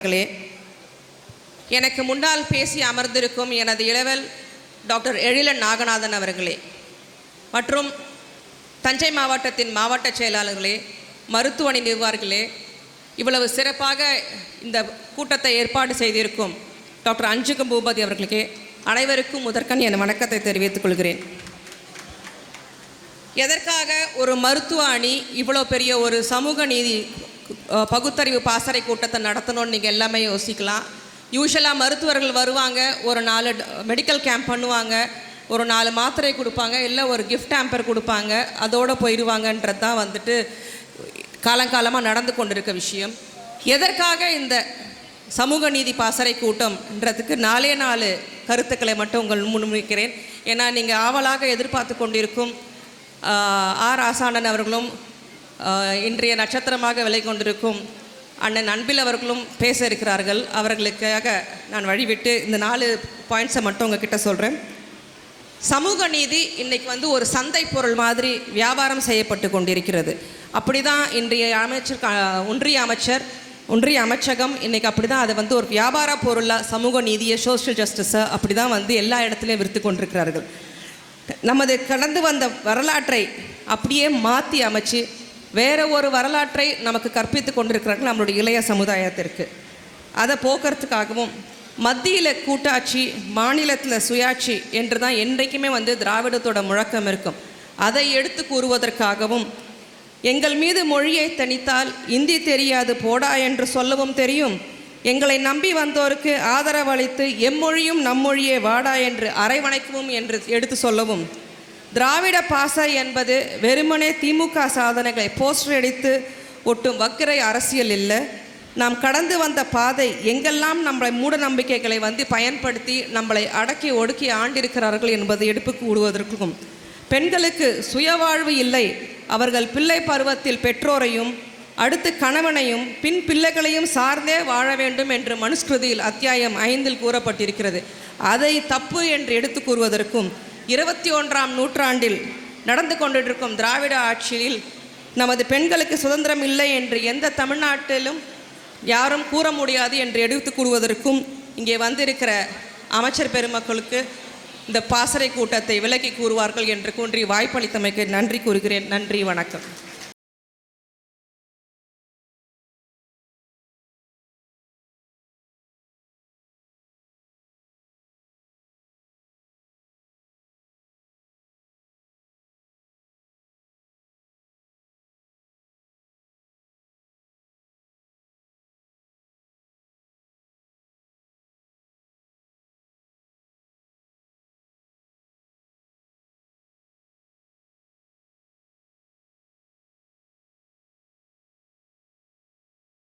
அவர்களே எனக்கு முன்னால் பேசி அமர்ந்திருக்கும் எனது இளவல் டாக்டர் எழிலன் நாகநாதன் அவர்களே மற்றும் தஞ்சை மாவட்டத்தின் மாவட்ட செயலாளர்களே மருத்துவமனை நிர்வாகிகளே இவ்வளவு சிறப்பாக இந்த கூட்டத்தை ஏற்பாடு செய்திருக்கும் டாக்டர் அஞ்சுகம் பூபதி அவர்களுக்கே அனைவருக்கும் முதற்கண் என் வணக்கத்தை தெரிவித்துக் கொள்கிறேன். எதற்காக ஒரு மருத்துவ அணி இவ்வளோ பெரிய ஒரு சமூக நீதி பகுத்தறிவு பாசறை கூட்டத்தை நடத்தணும்னு நீங்கள் எல்லாமே யோசிக்கலாம். யூஸ்வலாக மருத்துவர்கள் வருவாங்க ஒரு நாலு மெடிக்கல் கேம்ப் பண்ணுவாங்க ஒரு நாலு மாத்திரை கொடுப்பாங்க இல்லை ஒரு கிஃப்ட் ஆம்பர் கொடுப்பாங்க அதோடு போயிடுவாங்கன்றது தான் வந்துட்டு காலங்காலமாக நடந்து கொண்டிருக்க விஷயம். எதற்காக இந்த சமூக நீதி பாசறை கூட்டம்ன்றதுக்கு நாலே நாலு கருத்துக்களை மட்டும் உங்கள் முன்வைக்கிறேன். ஏன்னா நீங்கள் ஆவலாக எதிர்பார்த்து கொண்டிருக்கும் ஆர் ஆசானன் அவர்களும் இன்றைய நட்சத்திரமாக விலை கொண்டிருக்கும் அண்ணன் அன்பில் அவர்களும் பேச இருக்கிறார்கள். அவர்களுக்காக நான் வழிவிட்டு இந்த நாலு பாயிண்ட்ஸை மட்டும் உங்ககிட்ட சொல்கிறேன் சமூக நீதி இன்றைக்கி வந்து ஒரு சந்தை பொருள் மாதிரி வியாபாரம் செய்யப்பட்டு கொண்டிருக்கிறது. அப்படி தான் இன்றைய அமைச்சர் ஒன்றிய அமைச்சர் ஒன்றிய அமைச்சகம் இன்றைக்கி அப்படி தான் அதை வந்து ஒரு வியாபார பொருளாக சமூக நீதியை சோஷியல் ஜஸ்டிஸை அப்படி தான் வந்து எல்லா இடத்துலையும் விற்று கொண்டிருக்கிறார்கள். நமது கடந்து வந்த வரலாற்றை அப்படியே மாற்றி அமைச்சு வேற ஒரு வரலாற்றை நமக்கு கற்பித்து கொண்டிருக்கிறார்கள் நம்மளுடைய இளைய சமுதாயத்திற்கு. அதை போக்குறதுக்காகவும் மத்தியில் கூட்டாட்சி மாநிலத்தில் சுயாட்சி என்று தான் என்றைக்குமே வந்து திராவிடத்தோட முழக்கம் இருக்கும். அதை எடுத்து கூறுவதற்காகவும் எங்கள் மீது மொழியை தணித்தால் இந்தி தெரியாது போடா என்று சொல்லவும் தெரியும். எங்களை நம்பி வந்தோருக்கு ஆதரவளித்து எம்மொழியும் நம்மொழியே வாடா என்று அரைவணைக்கவும் என்று எடுத்து சொல்லவும் திராவிட பாச என்பது வெறுமனே திமுக சாதனைகளை போஸ்டர் அடித்து ஒட்டும் வக்கிரை அரசியல் இல்லை. நாம் கடந்து வந்த பாதை எங்கெல்லாம் நம்மளை மூட நம்பிக்கைகளை வந்து பயன்படுத்தி நம்மளை அடக்கி ஒடுக்கி ஆண்டிருக்கிறார்கள் என்பதை எடுப்பு கூடுவதற்கும் பெண்களுக்கு சுயவாழ்வு இல்லை. அவர்கள் பிள்ளை பருவத்தில் பெற்றோரையும் அடுத்து கணவனையும் பின் பிள்ளைகளையும் சார்ந்தே வாழ வேண்டும் என்று மனுஸ்கிருதியில் அத்தியாயம் ஐந்தில் கூறப்பட்டிருக்கிறது. அதை தப்பு என்று எடுத்து கூறுவதற்கும் இருபத்தி ஒன்றாம் நூற்றாண்டில் நடந்து கொண்டிருக்கும் திராவிட ஆட்சியில் நமது பெண்களுக்கு சுதந்திரம் இல்லை என்று எந்த தமிழ்நாட்டிலும் யாரும் கூற முடியாது என்று எடுத்து கூறுவதற்கும் இங்கே வந்திருக்கிற அமைச்சர் பெருமக்களுக்கு இந்த பாசறை கூட்டத்தை விலக்கி கூறுவார்கள் என்று கூன்றி வாய்ப்பளித்தமைக்கு நன்றி கூறுகிறேன். நன்றி வணக்கம்.